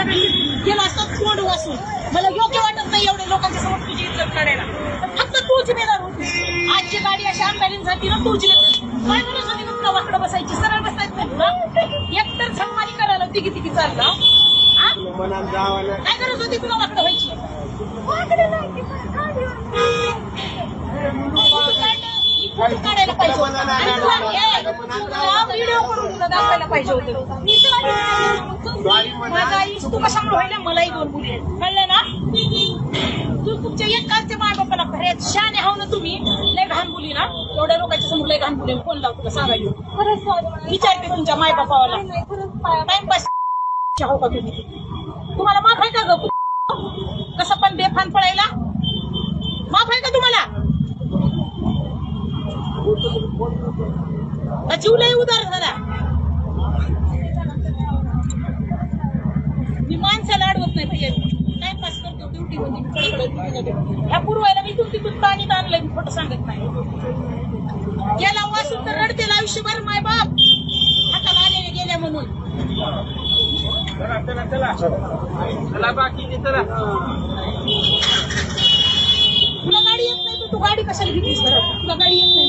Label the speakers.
Speaker 1: सगळे गेला असतात तोंड वाचून मला योग्य वाटत नाही एवढे लोकांच्या समोर तुझी इज्जत करायला फक्त तू जिम्मेदार होती आजची गाडी अशी अंबॅलेन्स झाली ना तू काय म्हणत होती का तुला वाकडं बसायची सरळ बसायच नाही तुला एकतर संगमारी करायला तिघी तिघी चालला काय गरज होती तुला वाकडं व्हायची काढायला पाहिजे होतं. व्हिडिओ करून दाखवायला पाहिजे होतं मी तर आली. माझा आई तू कशामुळे व्हायला मलाही दोन मुली आहेत. कळलं ना? तू तुमच्या एक कालच्या माय बापाला खऱ्यात शाने हाव ना तुम्ही? लय घाण मुली ना? एवढ्या लोकांच्या समोर लय घाण मुली कोण लाव तुला सांगायला विचारते तुमच्या माय बापावाला टाइमपास हो का तुम्ही? तुम्हाला माफ आहे का ग? कसं पण बेफान पडायला? माफ आहे का तुम्हाला? जीव लय उदार झाला? माणसाला अडवत नाही टाइमपास करतो ड्युटी मध्ये ह्या पूर्वायला मी तुमची दूध पाणी मी खोटं सांगत नाही. गेला वासून तर रडतेल आयुष्यभर माय बाप. हाताला आलेले गेल्या म्हणून.
Speaker 2: चला चला चला. चला बाकी चला.
Speaker 1: तुला गाडी येत नाही तू गाडी कशाला घेतलीस तुला गाडी येत नाही.